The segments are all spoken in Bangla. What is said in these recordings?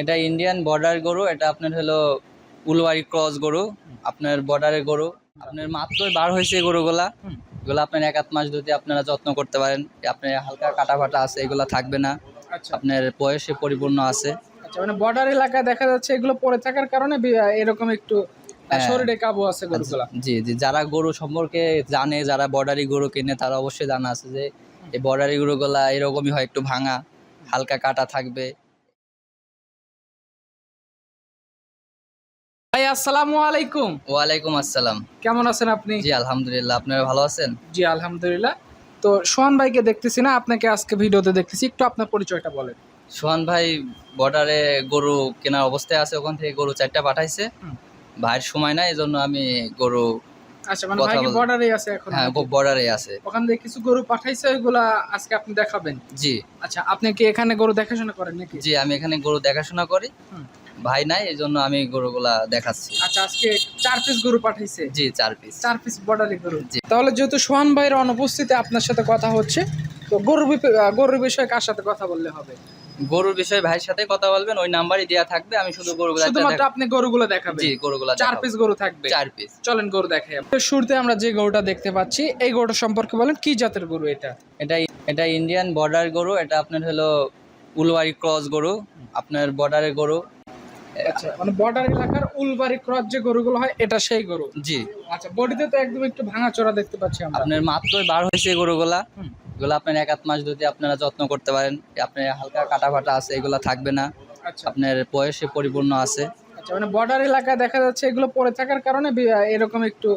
এটা ইন্ডিয়ান বর্ডার গরু এটা আপনার হলো উলওয়ারি ক্রস গরু আপনার বর্ডারের গরু। আপনার মাত্রই বার হয়েছে গরুগুলা। এগুলো আপনার এক আধ মাস যদি আপনারা যত্ন করতে পারেন। আপনার হালকা কাটা ফাটা আছে এগুলো থাকবে না। আচ্ছা। আপনার বয়সে পরিপূর্ণ আছে। আচ্ছা মানে বর্ডার এলাকায় দেখা যাচ্ছে এগুলো পড়ে থাকার কারণে এরকম একটু হ্যাঁ। শরীরে কাবু আছে গরুগুলা। জি জি যারা গরু সম্পর্কে জানে যারা বর্ডারি গরু কিনে তারা অবশ্যই জানা আছে যে এই বর্ডারি গরুগুলা এরকমই হয় একটু ভাঙা হালকা কাটা থাকবে। ভাই আসসালামু আলাইকুম। ওয়ালাইকুম আসসালাম। কেমন আছেন আপনি? জি আলহামদুলিল্লাহ আপনারা ভালো আছেন? জি আলহামদুলিল্লাহ। তো সোহান ভাইকে দেখতেছি না আপনাকে আজকে ভিডিওতে দেখতেছি। একটু আপনার পরিচয়টা বলেন। সোহান ভাই বর্ডারে গরু কেনার অবস্থায় আছে ওখান থেকে গরু চারটা পাঠাইছে। ভাইয়ের সময় নাই এই জন্য আমি গরু আচ্ছা মানে ভাই বর্ডারে আছে এখন হ্যাঁ বর্ডারে আছে। ওখান থেকে কিছু গরু পাঠাইছে ওইগুলা আজকে আপনি দেখাবেন? জি। আচ্ছা আপনি কি এখানে গরু দেখাশোনা করেন নাকি? জি আমি এখানে গরু দেখাশোনা করি। ভাই নাই এই জন্য আমি গরুগুলা দেখাচ্ছি। আচ্ছা আজকে চার পিস গরু পাঠাইছে? জি চার পিস চার পিস বর্ডারি গরু। জি। তাহলে যেহেতু সোহান ভাইয়ের অনুপস্থিতি আপনার সাথে কথা হচ্ছে তো বিপ- গরুর বিষয়ে কার সাথে কথা বললে হবে? গরুর বিষয়ে ভাইয়ের সাথে কথা বলবেন ওই নাম্বারই দেওয়া থাকবে আমি শুধু গরুগুলা শুধুমাত্র আপনি গরুগুলো দেখাবেন? জি গরুগুলা চার পিস গরু থাকবে? চার পিস চলেন গরু দেখাই তো শুরুতে আমরা যে গরুটা দেখতে পাচ্ছি এই গরুটা সম্পর্কে বলেন কি জাতের গরু এটা? এটা এটা ইন্ডিয়ান বর্ডার গরু এটা আপনার হলো উলওয়ারি ক্রস গরু আপনার বর্ডারের গরু। আচ্ছা মানে বর্ডার এলাকার উলবাড়ি ক্রস যে গরুগুলো হয় এটা সেই গরু? জি। আচ্ছা বডিতে তো একদম একটু ভাঙা চড়া দেখতে পাচ্ছি আমরা। আপনার মাত্রই বার হয়েছে গরুগুলা। এগুলো আপনার এক আধ মাস যদি আপনারা যত্ন করতে পারেন আপনার হালকা কাটা ফাটা আছে এগুলো থাকবে না। আচ্ছা। আপনার বয়সে পরিপূর্ণ আছে। আচ্ছা মানে বর্ডার এলাকায় দেখা যাচ্ছে এগুলো পড়ে থাকার কারণে এরকম একটু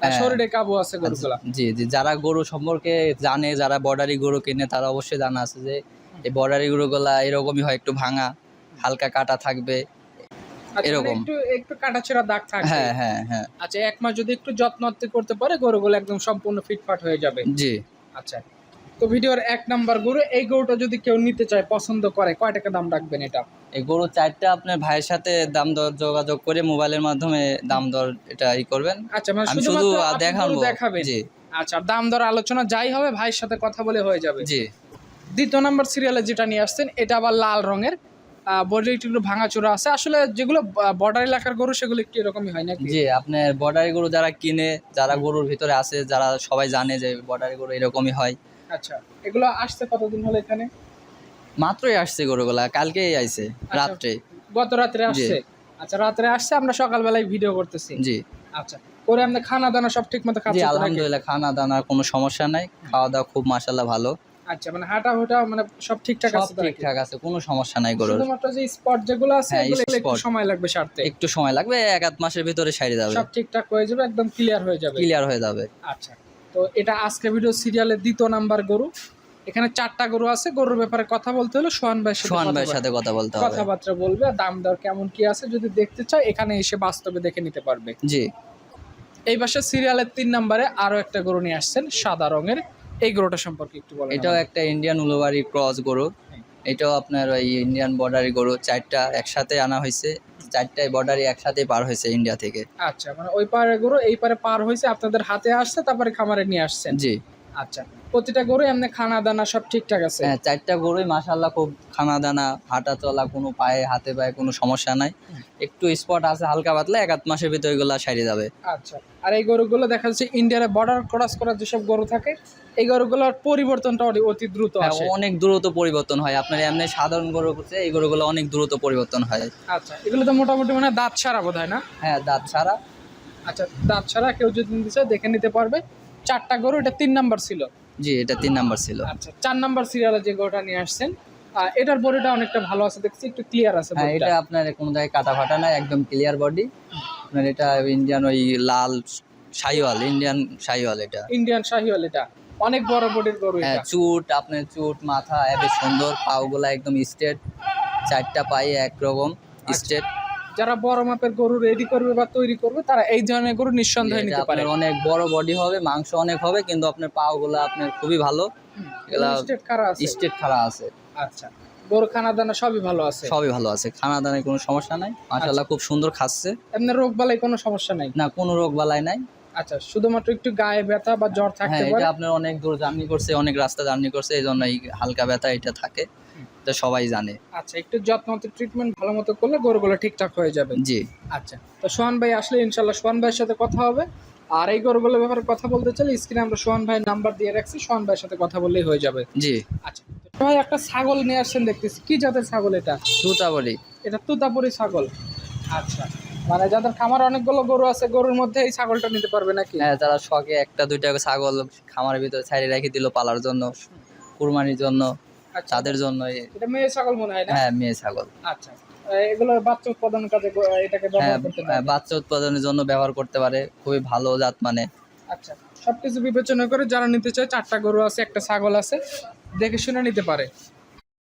হ্যাঁ। শরীরে কাবু আছে গরুগুলা। জি জি যারা গরু সম্পর্কে জানে যারা বর্ডারি গরু কিনে তারা অবশ্যই জানা আছে যে এই বর্ডারি গরুগুলা এরকমই হয় একটু ভাঙা হালকা কাটা থাকবে। আচ্ছা, এরকম। একটু একটু কাটাছেড়া দাগ থাকে। হ্যাঁ হ্যাঁ হ্যাঁ। আচ্ছা এক মাস যদি একটু যত্ন করতে পারে গরুগুলো একদম সম্পূর্ণ ফিটফাট হয়ে যাবে। জি। আচ্ছা তো ভিডিওর এক নাম্বার গরু এই গরুটা যদি কেউ নিতে চায় পছন্দ করে কয় টাকা দাম রাখবেন এটা? এই গরু চারটা আপনার ভাইয়ের সাথে দাম দর যোগাযোগ করে মোবাইলের মাধ্যমে দাম দর এটা ই করবেন। আচ্ছা মানে শুধু দেখাবো। গরু দেখাবেন? জি। আচ্ছা দাম দর আলোচনা যাই হবে ভাইয়ের সাথে কথা বলে হয়ে যাবে। জি। দ্বিতীয় নাম্বার সিরিয়ালে যেটা নিয়ে আসছেন এটা আবার লাল রঙের। বডি একটু ভাঙাচোরা আছে। আসলে যেগুলো বর্ডার এলাকার গরু সেগুলো একটু এরকমই হয় নাকি? জি আপনার বর্ডারি গরু যারা কিনে যারা গরুর ভিতরে আছে যারা সবাই জানে যে বর্ডারি গরু এরকমই হয়। আচ্ছা এগুলো আসছে কতদিন হলো এখানে? মাত্রই আসছে গরুগুলা কালকেই আইছে রাত্রে। গত রাত্রে আসছে? আচ্ছা রাত্রে আসছে আমরা সকালবেলায় ভিডিও করতেছি। জি। আচ্ছা করে আমরা খানা দানা সব ঠিক মতো খাচ্ছি আলহামদুলিল্লাহ খানা দানার কোনো সমস্যা নাই খাওয়া দাওয়া খুব মাশাল্লাহ ভালো। আচ্ছা মানে হাঁটা হুটা মানে সব ঠিকঠাক আছে নাকি? ঠিকঠাক আছে কোনো সমস্যা নাই গরুর। শুধুমাত্র যে স্পট যেগুলো আছে হ্যাঁ, এগুলো একটু সময় লাগবে সারতে। একটু সময় লাগবে এক আধ মাসের ভিতরে সারি যাবে। সব ঠিকঠাক হয়ে যাবে একদম ক্লিয়ার হয়ে যাবে। ক্লিয়ার হয়ে যাবে। আচ্ছা তো এটা আজকে ভিডিও সিরিয়ালের দ্বিতীয় নাম্বার গরু। এখানে চারটা গরু আছে গরুর ব্যাপারে কথা বলতে হলে সোহান ভাইয়ের সাথে সোহান ভাইয়ের সাথে কথা বলতে হবে। কথাবার্তা বলবে আর দাম দর কেমন কি আছে যদি দেখতে চায় এখানে এসে বাস্তবে দেখে নিতে পারবে। জি। এই পাশে সিরিয়ালের তিন নম্বরে আরও একটা গরু নিয়ে আসছেন সাদা রঙের। এই গরুটা সম্পর্কে একটু বলেন এটাও একটা ইন্ডিয়ান উলোবাড়ি ক্রস গরু। এটাও আপনার ওই ইন্ডিয়ান বর্ডারি গরু চারটা একসাথে আনা হয়েছে। চারটায় বর্ডারি একসাথে পার হয়েছে ইন্ডিয়া থেকে। আচ্ছা মানে ওই পারে গরু এই পারে পার হয়েছে আপনাদের হাতে আসছে তারপরে খামারে নিয়ে আসছেন। জি। আচ্ছা প্রতিটা গরু এমনি খানা দানা সব ঠিকঠাক আছে? হ্যাঁ চারটা গরুই মাসাল্লাহ খুব খানা দানা হাঁটা চলা কোনো পায়ে হাতে পায়ে কোনো সমস্যা নাই। একটু স্পট আছে হালকা পাতলা এক আধ মাসের ভিতরে এগুলা সারি যাবে। আচ্ছা আর এই গরুগুলো দেখা যাচ্ছে ইন্ডিয়ার বর্ডার ক্রস করার যেসব গরু থাকে এই গরুগুলোর পরিবর্তনটা অতি- দ্রুত হ্যাঁ, আসে। অনেক দ্রুত পরিবর্তন হয়। আপনার এমনি সাধারণ গরু করছে এই গরুগুলো অনেক দ্রুত পরিবর্তন হয়। আচ্ছা এগুলো তো মোটামুটি মানে দাঁত ছাড়া বোধ হয় না? হ্যাঁ দাঁত ছাড়া। আচ্ছা দাঁত ছাড়া কেউ যদি দেখে নিতে পারবে। চারটা গরু এটা তিন নাম্বার ছিল। জি এটা তিন নাম্বার ছিল। আচ্ছা চার নাম্বার সিরিয়ালে যে গরুটা নিয়ে আসছেন এটার বডিটা অনেকটা ভালো আছে দেখছি একটু ক্লিয়ার আছে হ্যাঁ এটা আপনার কোনো জায়গায় কাটা ফাটা নাই একদম ক্লিয়ার বডি আপনার এটা ইন্ডিয়ান ওই লাল শাহিওয়াল ইন্ডিয়ান শাহিওয়াল এটা। ইন্ডিয়ান শাহিওয়াল এটা। অনেক বড় বডির গরু হ্যাঁ চুট আপনার চুট মাথা এবে সুন্দর পাওগুলা একদম স্ট্রেট চারটা পায়ে একরকম স্ট্রেট যারা বড় মাপের গরু রেডি করবে বা তৈরি করবে তারা এই ধরনের গরু নিঃসন্দেহে নিতে পারে। অনেক বড় বডি হবে মাংস অনেক হবে কিন্তু আপনার পাওগুলো আপনার খুবই ভালো। এগুলা- স্টেট খারা আছে। স্ট্রেট খাড়া আছে। আচ্ছা গরু খানা দানা সবই ভালো আছে? সবই ভালো আছে খানা দানায় কোনো সমস্যা নাই। মাশাল্লাহ খুব সুন্দর খাচ্ছে। এমনি রোগ বালাই কোনো সমস্যা নাই? না কোনো রোগ বালাই নাই। আচ্ছা শুধুমাত্র একটু গায়ে ব্যথা বা জ্বর থাকতে হ্যাঁ পারে? এটা আপনার অনেক দূর জার্নি করছে অনেক রাস্তা জার্নি করছে এই জন্য এই হালকা ব্যথা এটা থাকে। তো সবাই জানে। আচ্ছা একটু যত্ন ট্রিটমেন্ট ভালো মতো করলে গরুগুলো ঠিকঠাক হয়ে যাবে। জি। আচ্ছা তো সোহান ভাই আসলে ইনশাল্লাহ সোহান ভাইয়ের সাথে কথা হবে। আর এই গরুগুলোর ব্যাপারে কথা বলতে চাইলে স্ক্রিনে আমরা সোহান ভাইয়ের নাম্বার দিয়ে রাখছি সোহান ভাইয়ের সাথে কথা বললেই হয়ে যাবে। জি। আচ্ছা ভাই একটা ছাগল নিয়ে আসছেন দেখতেছি কি জাতের ছাগল এটা? সুতাবলি এটা তুতাপুরি ছাগল। আচ্ছা। মানে যাদের খামার অনেকগুলো গরু আছে গরুর মধ্যে এই ছাগলটা নিতে পারবে নাকি? হ্যাঁ তারা শখে একটা দুইটা ছাগল খামারের ভিতরে ছাড়িয়ে রেখে দিল পালার জন্য কুরবানির জন্য আচ্ছা। তাদের জন্য এটা মেয়ে ছাগল মনে হয় না? হ্যাঁ মেয়ে ছাগল। আচ্ছা। এগুলো বাচ্চা উৎপাদন কাজে এটাকে হ্যাঁ ব্যবহার করতে পারবে বাচ্চা উৎপাদনের জন্য ব্যবহার করতে পারে খুবই ভালো জাত মানে। আচ্ছা। সবকিছু বিবেচনা করে যারা নিতে চায় চারটা গরু আছে একটা ছাগল আছে দেখে শুনে নিতে পারে।